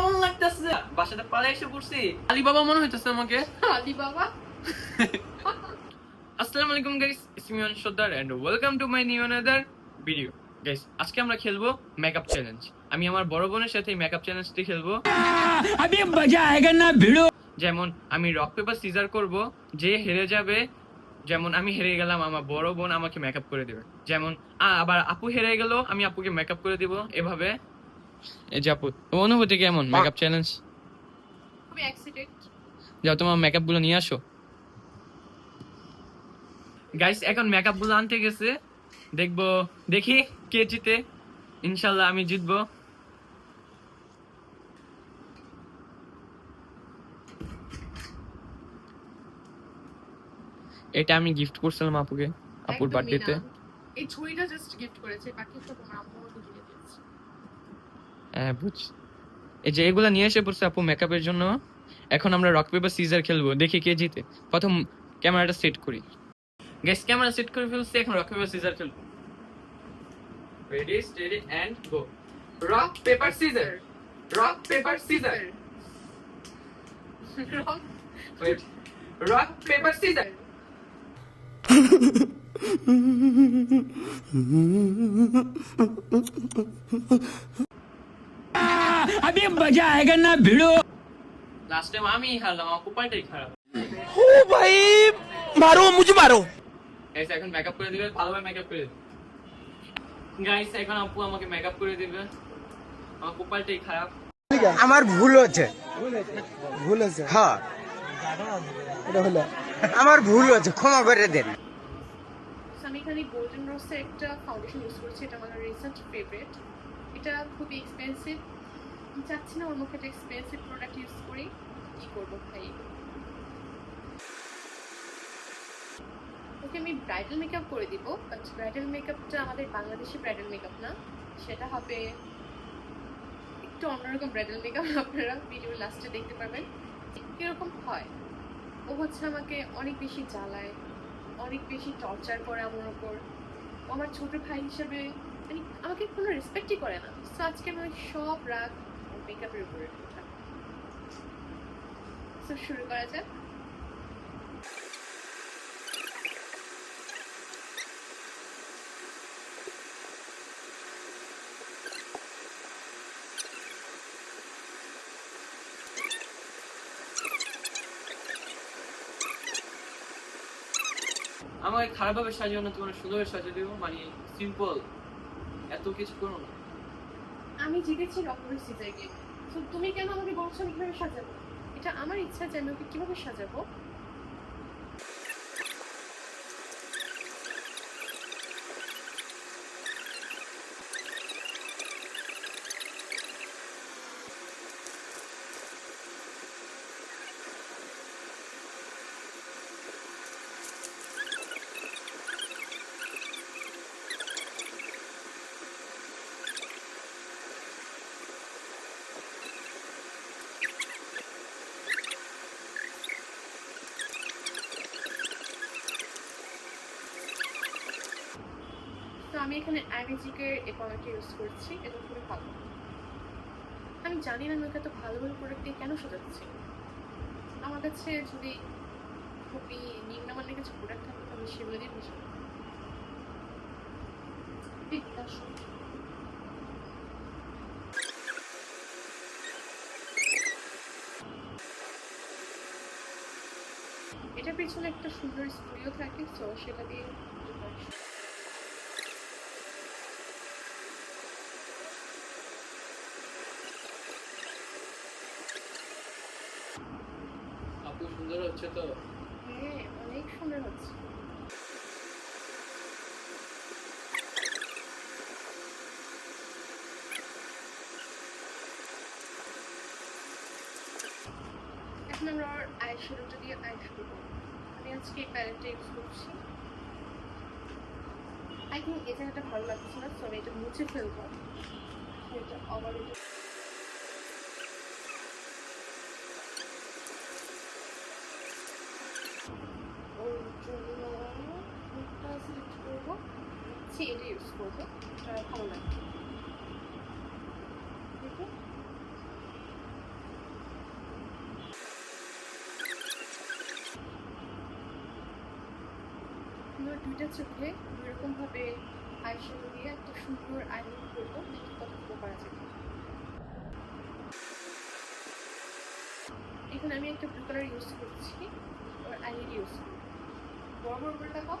কেমন লাগতেছে? বাসাতে পালাই এসে পড়ছি। মনে হইতেছে আমাকে। আসসালামু আলাইকুম guys and welcome to my new another video guys আজকে আমরা খেলব মেকআপ চ্যালেঞ্জ আমি আমার বড় বোনের সাথে মেকআপ চ্যালেঞ্জটি খেলব। আমি মজা না ভিডিও যেমন আমি রক পেপার সিজার করব যে হেরে যাবে যেমন আমি হেরে গেলাম আমার বড় বোন আমাকে মেকআপ করে দেবে। যেমন আবার আপু হেরে গেল আমি আপুকে মেকআপ করে দিব। এভাবে এই যে আপু অনুভূতি কেমন? মেকআপ চ্যালেঞ্জ খুবই এক্সাইটেড যাও তোমার মেকআপগুলো নিয়ে আসো। গাইস এখন মেকআপগুলো আনতে গেছে। দেখব দেখি কে জিতে ইনশাল্লাহ আমি জিতবো। এটা আমি গিফট করছিলাম আপুকে আপুর বার্থডেতে এই ছুরিটা জাস্ট গিফট করেছে বাকি সব আমার আম্মু আমাকে কিনে দিয়েছে হ্যাঁ বুঝ এই যে এগুলা নিয়ে এসে পড়ছে আপু মেকআপের জন্য এখন আমরা রক পেপার সিজার খেলব দেখি কে জিতে। প্রথম ক্যামেরাটা সেট করি। গেস ক্যামেরা সেট করে ফেলছি এখন রক পেপার সিজার খেলব। Ready steady and go rock paper scissor rock paper scissor rock paper scissor अभी मजा आएगा ना भिड़ो লাস্ট টাইম আমি হারলাম আমার কোপালটাই খারাপ ओ भाई मारो मुझे मारो গাইস এখন মেকআপ করে দিবে ভালোভাবে মেকআপ করে দিবে গাইস এখন আপু আমাকে মেকআপ করে দিবে আমার কোপালটাই খারাপ আমার ভুল হচ্ছে ভুল হচ্ছে হ্যাঁ আমার ভুল হচ্ছে ক্ষমা করে দেন So, আমি এখানে গোল্ডেন রোসের একটা ফাউন্ডেশন ইউজ করছি এটা আমার রিসেন্ট ফেভারিট এটা খুবই এক্সপেন্সিভ আমি চাচ্ছি না, ওর মুখে একটা এক্সপেন্সিভ প্রোডাক্ট ইউজ করি। কি করব ভাই? ওকে আমি ব্রাইডাল মেকআপ করে দিব বাট ব্রাইডাল মেকআপটা আমাদের বাংলাদেশি ব্রাইডাল মেকআপ না। সেটা হবে একটু অন্যরকম ব্রাইডাল মেকআপ আপনারা ভিডিও লাস্টে দেখতে পারবেন। কীরকম হয়? ও হচ্ছে আমাকে অনেক বেশি জ্বালায়, অনেক বেশি টর্চার করে আমার ওপর আমার ছোট ভাই হিসেবে মানে আমাকে কোনো রেসপেক্টই করে না। সো আজকে আমি সব রাগ মেকআপের উপরে ওঠা সো শুরু করা যাক। আমাকে খারাপভাবে সাজিও না, তোমার সুন্দরভাবে সাজিয়ে দেবো মানে সিম্পল এত কিছু করো না। আমি জিতেছি রকমের সিজাইকে তো তুমি কেন আমাকে বলছো আমি কীভাবে সাজাবো? এটা আমার ইচ্ছা যে আমি ওকে কীভাবে সাজাবো? আমি এখানে অ্যামেজিকের এই প্রোডাক্টটা ইউজ করছি, এটা খুবই ভালো। আমি জানি না আমি এত ভালো ভালো প্রোডাক্ট কেন সাজাচ্ছি। আমার কাছে যদি খুবই নিম্নমানের কিছু প্রোডাক্ট থাকে, তাহলে সেগুলো দিয়ে বুঝি এটার পিছনে একটা সুন্দর স্টুডিও থাকে তো সেটা দিয়ে আপু সুন্দর হচ্ছে তো? হ্যাঁ অনেক হচ্ছে। এখন আমরা আই শ্যাডোটা দিয়ে আই শ্যাডো আমি আজকে এই প্যালেটটা ইউজ করছি। আই থিঙ্ক এই জায়গাটা ভালো লাগছে না সো আমি এটা মুছে ফেলব। এটা আবার করব ভালো লাগবে দুইটা চোখে এরকমভাবে আইশ্যাডো দিয়ে একটা সুন্দর আইলিন করব, দেখি কতটুকু করা যাবে এখন আমি একটা ব্লু কালার ইউজ করছি আর আইলিন ইউজ করব। বড় বড় বলটা কম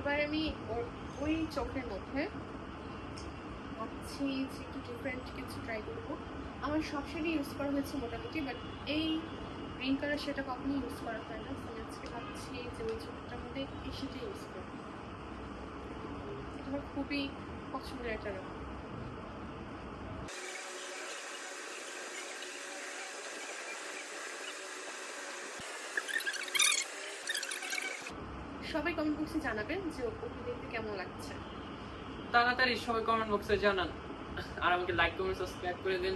এবার আমি ওর- ওই চোখের মধ্যে ভাবছি যে একটু ডিফারেন্ট কিছু ট্রাই করব। আমার সব শেডই ইউজ করা হয়েছে মোটামুটি বাট এই গ্রিন কালার সেটা কখনোই ইউজ করা হয় না। আমি আজকে ভাবছি যে ওই চোখটার মধ্যে এই সেটা ইউজ করব। আমার খুবই পছন্দের একটা রঙ। সবাই কমেন্ট বক্সে জানাবেন যে ওকে দেখতে কেমন লাগছে। তাড়াতাড়ি সবাই কমেন্ট বক্সে জানান। আর আমাকে লাইক কমেন্ট সাবস্ক্রাইব করে দিন।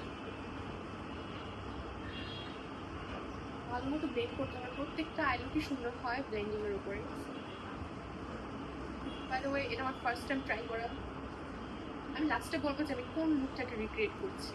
ভালো মতো ব্লেন্ড করতে হবে। প্রত্যেকটা আইলুকই সুন্দর হয় ব্লেন্ডিং এর উপরে। বাই দ্য ওয়ে এটা আমার ফার্স্ট টাইম ট্রাই করা। আমি লাস্টে বলব যে আমি কোন লুকটাকে রিক্রিয়েট করছি।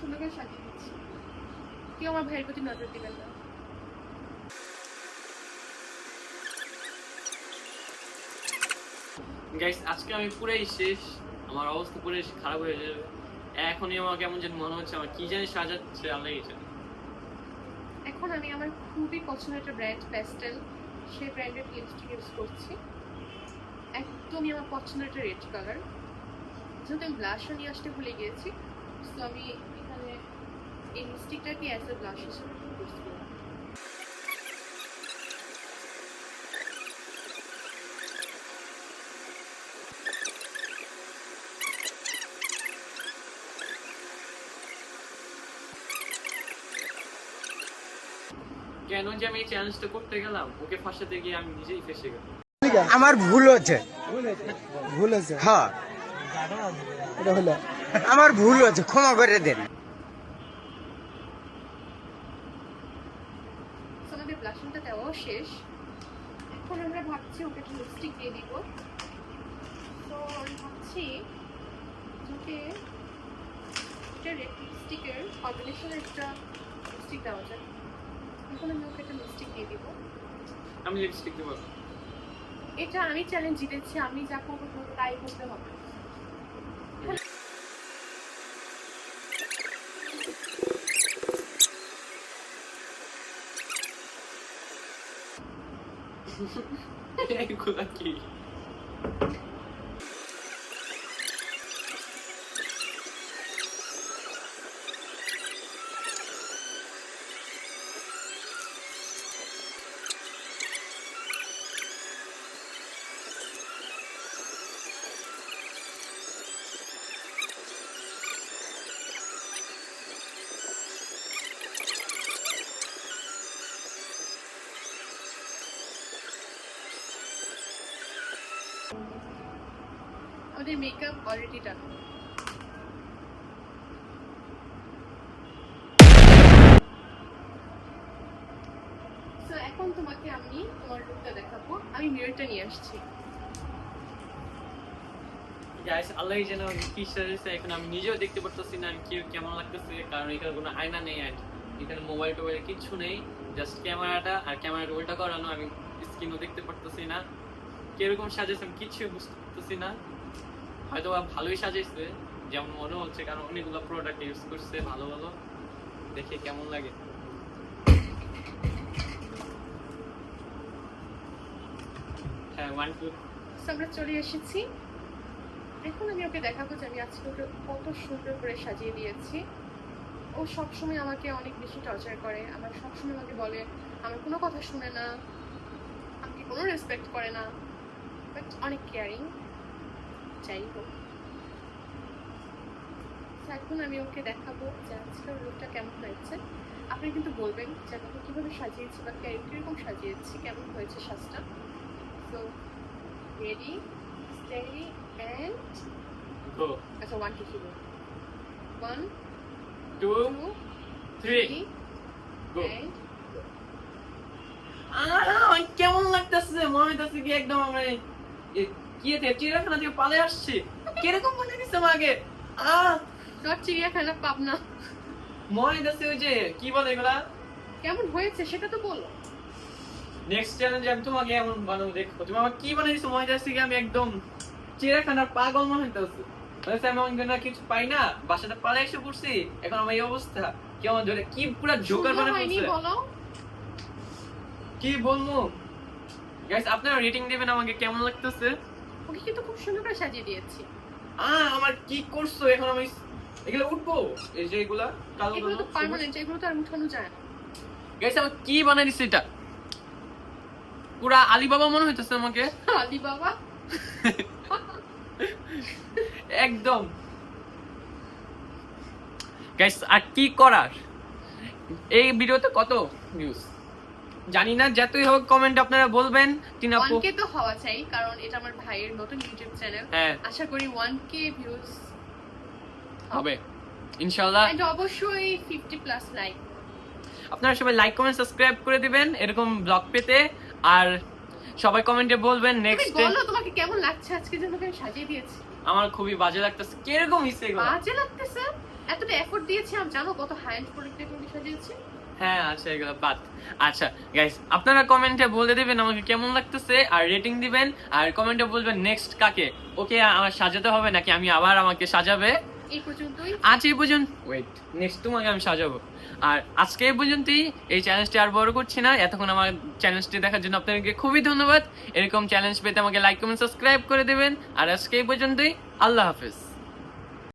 সুন্দর করে সাজিয়ে দিচ্ছি। কেউ আমার ভাইয়ের প্রতি নজর দিবেন না। গাইস আজকে আমি পুরাই শেষ আমার অবস্থা পুরো খারাপ হয়ে যাবে। এখনই আমার কেমন যেন মনে হচ্ছে আমার কি জানি সাজাচ্ছে আল্লাহ জানে। এখন আমি আমার খুবই পছন্দের একটা ব্র্যান্ড প্যাস্টেল সেই ব্র্যান্ডের লিপস্টিক ইউজ করছি। একদমই আমার পছন্দের একটা রেড কালার যেহেতু আমি ব্লাশও নিয়ে আসতে ভুলে গিয়েছি সো আমি এই লিপস্টিকটাকে অ্যাজ এ ব্লাশ হিসেবে ইউজ করলাম কেন যে আমি এই চ্যালেঞ্জটা করতে গেলাম? ওকে ফাঁসাতে গিয়ে আমি নিজেই ফেসে গেলাম। আমার ভুল হচ্ছে ভুল হচ্ছে হ্যাঁ। এটা হলো। আমার ভুল হচ্ছে ক্ষমা করে দেন সো আমাদের ব্লাশিংটা দেওয়াও শেষ। এখন আমরা ভাবছি ওকে একটা লিপস্টিক দিয়ে দিব। তো আমি ভাবছি ওকে একটা রেড লিপস্টিকের কম্বিনেশনের একটা লিপস্টিক দেওয়া যায় এখন আমি ওকে একটা লিপস্টিক দিয়ে দিব। আমি লিপস্টিক দেবো। এটা আমি চ্যালেঞ্জ জিতেছি আমি যা করব তাই করতে হবে। এগুলা কি আমাদের মেকআপ অলরেডি ডান এখন তোমাকে আমি তোমার লুকটা দেখাবো। আমি মিররটা নিয়ে আসছি। গাইস আল্লাহ যেন কি সাজেছে এখন আমি নিজেও দেখতে পারতেছি না কি কেমন লাগতেছে, কারণ এখানে কোনো আয়না নেই আর এখানে মোবাইল টোবাইল কিচ্ছু নেই জাস্ট ক্যামেরাটা আর ক্যামেরা রোলটা করানো, আমি স্ক্রিনও দেখতে পারতেছি না। কীরকম সাজেছে আমি কিচ্ছু বুঝতে পারতেছি না। হয়তো ভালোই সাজাইছে। যেমন মনে হচ্ছে কারণ অনেকগুলো প্রোডাক্ট ইউজ করছে ভালো ভালো। দেখে কেমন লাগে। হ্যাঁ ওয়ান টু আমরা চলে এসেছি। এখন আমি ওকে দেখাবো যে আমি আজকে ওকে কত সুন্দর করে সাজিয়ে দিয়েছি। ও সবসময় আমাকে অনেক বেশি টর্চার করে। আমার সবসময় আমাকে বলে আমার কোনো কথা শুনে না। আমাকে কোনো রেসপেক্ট করে না। বাট অনেক কেয়ারিং যাই হোক এখন আমি ওকে দেখাবো যে আজকের লুকটা কেমন হয়েছে। আপনি কিন্তু বলবেন যে আমি ওকে কীভাবে সাজিয়েছি বা কে- কীরকম সাজিয়েছি কেমন হয়েছে সাজটা। So ready, steady, and go আচ্ছা. One, two two, three three, go and ah, কেমন লাগতেছে মনে হইতেছে কি একদম আমরা চিড়িয়াখানা থেকে পালে আসছি। কীরকম মনে আমাকে আহ চিড়িয়াখানা পাবনা। মনে ওই যে কি বলে এগুলা? কেমন হয়েছে সেটা তো বলো। নেক্সট চ্যালেঞ্জে আমি তোমাকে এমন বানাবো দেখো। তুমি আমার কি দিছো মনে আমি একদম চিড়িয়াখানার পাগল মনে হইতেছে। বলেছে আমি অন্য কিছু পাই না বাসাতে পালে এসে পড়ছি এখন আমার এই অবস্থা। কেমন ধরে কি পুরো জোকার ফেলছে। বলো। কি বলব? গাইস আপনারা রেটিং দিবেন আমাকে কেমন লাগতেছে? ওকে কিন্তু খুব সুন্দর করে সাজিয়ে দিয়েছি। আহ আমার কি করছ? এখন আমি এগুলো উঠবো? এই যে এগুলা কালো এগুলো তো পার্মানেন্ট এগুলো তো আর উঠানো যায় না। গাইস আমার কি বানাই দিছে এটা? পুরা আলিবাবা মনে হইতেছে আমাকে। আলি বাবা একদম। গাইস আর কি করার? এই ভিডিওতে কত ভিউজ জানি না যতই হোক কমেন্ট আপনারা বলবেন। টিনা আপু? কে তো হওয়া চাই কারণ এটা আমার ভাইয়ের নতুন ইউটিউব চ্যানেল হ্যাঁ। আশা করি ওয়ান কে ভিউজ হবে। ইনশাআল্লাহ। এন্ড অবশ্যই ফিফটি প্লাস লাইক আপনারা সবাই লাইক কমেন্ট সাবস্ক্রাইব করে দিবেন এরকম ব্লগ পেতে। আর সবাই কমেন্টে বলবেন নেক্সট বলো তোমাকে কেমন লাগছে আজকে যেন আমি সাজিয়ে দিয়েছি। আমার খুবই বাজে লাগতেছে। কীরকম হিসেবে এগুলো? বাজে লাগতেছে। এতটা এফোর্ট দিয়েছি আমি জানো কত হাই এন্ড প্রোডাক্টের তুমি সাজিয়েছি। হ্যাঁ আচ্ছা এগুলো বাদ আচ্ছা গাইস আপনারা কমেন্টে বলে দিবেন আমাকে কেমন লাগতেছে আর রেটিং দিবেন আর কমেন্টে বলবেন নেক্সট কাকে? ওকে আমার সাজাতে হবে নাকি আমি আবার আমাকে সাজাবে? এই পর্যন্তই। আজ এই পর্যন্ত ওয়েট নেক্সট তোমাকে আমি সাজাবো। আর আজকে এই পর্যন্তই এই চ্যালেঞ্জটি আর বড় করছি না এতক্ষণ আমার চ্যালেঞ্জটি দেখার জন্য আপনাদেরকে খুবই ধন্যবাদ। এরকম চ্যালেঞ্জ পেতে আমাকে লাইক কমেন্ট সাবস্ক্রাইব করে দেবেন। আর আজকে এই পর্যন্তই আল্লাহ হাফেজ।